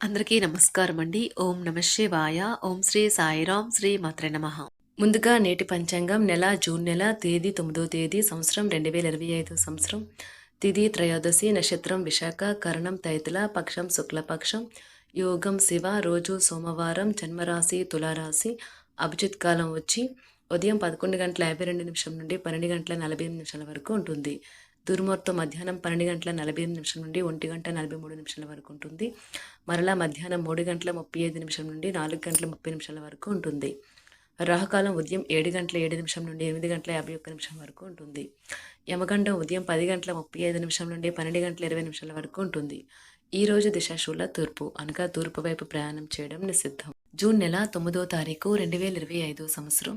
అందరికీ నమస్కారం అండి ఓం నమ శివాయ. ఓం శ్రీ సాయిరాం శ్రీ మాత్ర నమ. ముందుగా నేటి పంచాంగం నెల జూన్ నెల తేదీ తొమ్మిదో తేదీ సంవత్సరం రెండు వేల ఇరవై ఐదు సంవత్సరం. తిథి త్రయోదశి నక్షత్రం విశాఖ కరణం తైతుల పక్షం శుక్లపక్షం. యోగం శివ రోజు సోమవారం జన్మరాశి తులారాశి. అభిజిత్ కాలం వచ్చి ఉదయం పదకొండు గంటల యాభై రెండు నిమిషం నుండి పన్నెండు గంటల నలభై ఎనిమిది నిమిషాల వరకు ఉంటుంది. తురుమూర్తో మధ్యాహ్నం పన్నెండు గంటల నలభై ఎనిమిది నిమిషం నుండి ఒంటి గంట నలభై మూడు నిమిషాల వరకు ఉంటుంది. మరలా మధ్యాహ్నం మూడు గంటల ముప్పై ఐదు నిమిషం నుండి నాలుగు గంటల ముప్పై నిమిషాల వరకు ఉంటుంది. రాహుకాలం ఉదయం ఏడు గంటల ఏడు నిమిషం నుండి ఎనిమిది గంటల యాభై ఒక్క నిమిషం వరకు ఉంటుంది. యమగండం ఉదయం పది గంటల ముప్పై ఐదు నిమిషం నుండి పన్నెండు గంటల ఇరవై నిమిషాల వరకు ఉంటుంది. ఈ రోజు దిశాశూల తూర్పు అనగా తూర్పు వైపు ప్రయాణం చేయడం నిషిద్ధం. జూన్ నెల తొమ్మిదో తారీఖు రెండు వేల ఇరవై ఐదో సంవత్సరం.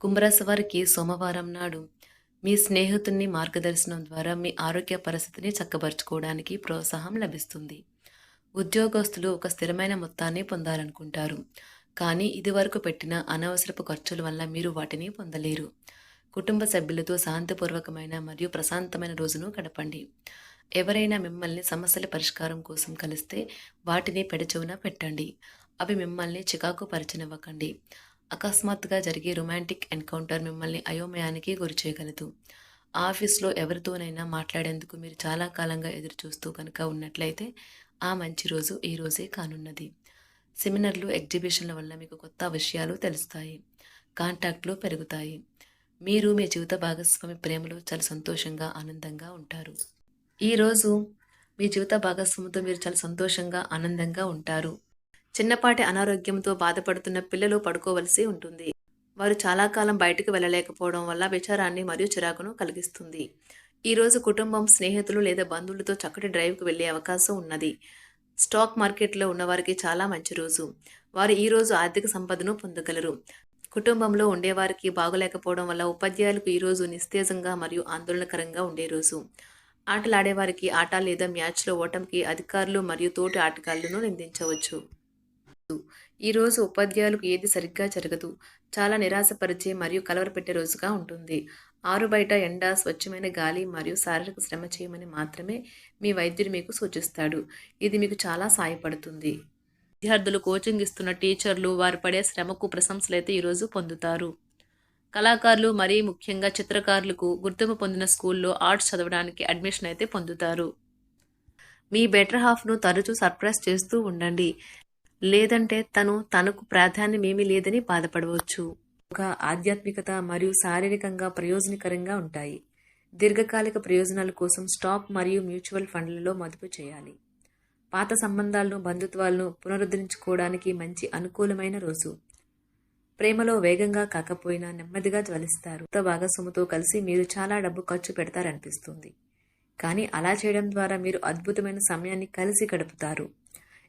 కుంభరాశి వారికి సోమవారం నాడు మీ స్నేహితుని మార్గదర్శనం ద్వారా మీ ఆరోగ్య పరిస్థితిని చక్కబరుచుకోవడానికి ప్రోత్సాహం లభిస్తుంది. ఉద్యోగస్తులు ఒక స్థిరమైన మొత్తాన్ని పొందాలనుకుంటారు. కానీ ఇదివరకు పెట్టిన అనవసరపు ఖర్చుల వల్ల మీరు వాటిని పొందలేరు. కుటుంబ సభ్యులతో శాంతిపూర్వకమైన మరియు ప్రశాంతమైన రోజును గడపండి. ఎవరైనా మిమ్మల్ని సమస్యల పరిష్కారం కోసం కలిస్తే వాటిని పెడచెవున పెట్టండి. అవి మిమ్మల్ని చికాకు పరిచనివ్వకండి అకస్మాత్తుగా జరిగే రొమాంటిక్ ఎన్కౌంటర్ మిమ్మల్ని అయోమయానికి గురి చేయగలదు. ఆఫీస్లో ఎవరితోనైనా మాట్లాడేందుకు మీరు చాలా కాలంగా ఎదురుచూస్తూ కనుక ఉన్నట్లయితే ఆ మంచి రోజు ఈ రోజే కానున్నది. సెమినార్లు ఎగ్జిబిషన్ల వల్ల మీకు కొత్త విషయాలు తెలుస్తాయి. కాంటాక్ట్లు పెరుగుతాయి. మీరు మీ జీవిత భాగస్వామి ప్రేమలో చాలా సంతోషంగా ఆనందంగా ఉంటారు. ఈరోజు మీ జీవిత భాగస్వామితో మీరు చాలా సంతోషంగా ఆనందంగా ఉంటారు. చిన్నపాటి అనారోగ్యంతో బాధపడుతున్న పిల్లలు పడుకోవలసి ఉంటుంది. వారు చాలా కాలం బయటకు వెళ్ళలేకపోవడం వల్ల విచారాన్ని మరియు చిరాకును కలిగిస్తుంది. ఈరోజు కుటుంబం స్నేహితులు లేదా బంధువులతో చక్కటి డ్రైవ్కు వెళ్ళే అవకాశం ఉన్నది. స్టాక్ మార్కెట్లో ఉన్నవారికి చాలా మంచి రోజు. వారు ఈరోజు ఆర్థిక సంపదను పొందగలరు. కుటుంబంలో ఉండేవారికి బాగోలేకపోవడం వల్ల ఉపాధ్యాయులకు ఈరోజు నిస్తేజంగా మరియు ఆందోళనకరంగా ఉండే రోజు. ఆటలాడేవారికి ఆట లేదా మ్యాచ్లో ఓటమికి అధికారులు మరియు తోటి ఆటగాళ్ళను నిందించవచ్చు. ఈరోజు ఉపాధ్యాయులకు ఏది సరిగ్గా జరగదు. చాలా నిరాశపరిచే మరియు కలవరపెట్టే రోజుగా ఉంటుంది. ఆరు బయట ఎండ స్వచ్ఛమైన గాలి మరియు శారీరక శ్రమ చేయమని మాత్రమే మీ వైద్యుడు మీకు సూచిస్తాడు. ఇది మీకు చాలా సాయపడుతుంది. విద్యార్థులు కోచింగ్ ఇస్తున్న టీచర్లు వారు పడే శ్రమకు ప్రశంసలు అయితే ఈరోజు పొందుతారు. కళాకారులు మరీ ముఖ్యంగా చిత్రకారులకు గుర్తింపు పొందిన స్కూల్లో ఆర్ట్స్ చదవడానికి అడ్మిషన్ అయితే పొందుతారు. మీ బెటర్ హాఫ్ను తరచూ సర్ప్రైజ్ చేస్తూ ఉండండి. లేదంటే తను తనకు ప్రాధాన్యమేమీ లేదని బాధపడవచ్చు. ఒక ఆధ్యాత్మికత మరియు శారీరకంగా ప్రయోజనకరంగా ఉంటాయి. దీర్ఘకాలిక ప్రయోజనాల కోసం స్టాక్ మరియు మ్యూచువల్ ఫండ్లలో మదుపు చేయాలి. పాత సంబంధాలను బంధుత్వాలను పునరుద్ధరించుకోవడానికి మంచి అనుకూలమైన రోజు. ప్రేమలో వేగంగా కాకపోయినా నెమ్మదిగా జ్వలిస్తారు. కొత్త భాగస్వామితో కలిసి మీరు చాలా డబ్బు ఖర్చు పెడతారనిపిస్తుంది. కానీ అలా చేయడం ద్వారా మీరు అద్భుతమైన సమయాన్ని కలిసి గడుపుతారు.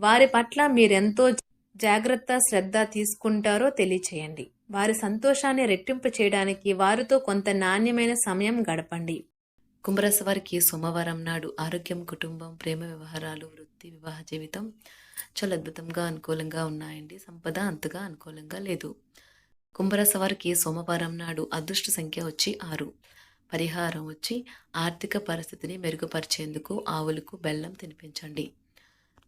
వారి పట్ల మీరెంతో జాగ్రత్త శ్రద్ధ తీసుకుంటారో తెలియచేయండి. వారి సంతోషాన్ని రెట్టింపు చేయడానికి వారితో కొంత నాణ్యమైన సమయం గడపండి. కుంభరాశి వారికి సోమవారం నాడు ఆరోగ్యం కుటుంబం ప్రేమ వ్యవహారాలు వృత్తి వివాహ జీవితం చాలా అద్భుతంగా అనుకూలంగా ఉన్నాయండి. సంపద అంతగా అనుకూలంగా లేదు. కుంభరాశి వారికి సోమవారం నాడు అదృష్ట సంఖ్య వచ్చి ఆరు. పరిహారం వచ్చి ఆర్థిక పరిస్థితిని మెరుగుపరిచేందుకు ఆవులకు బెల్లం తినిపించండి.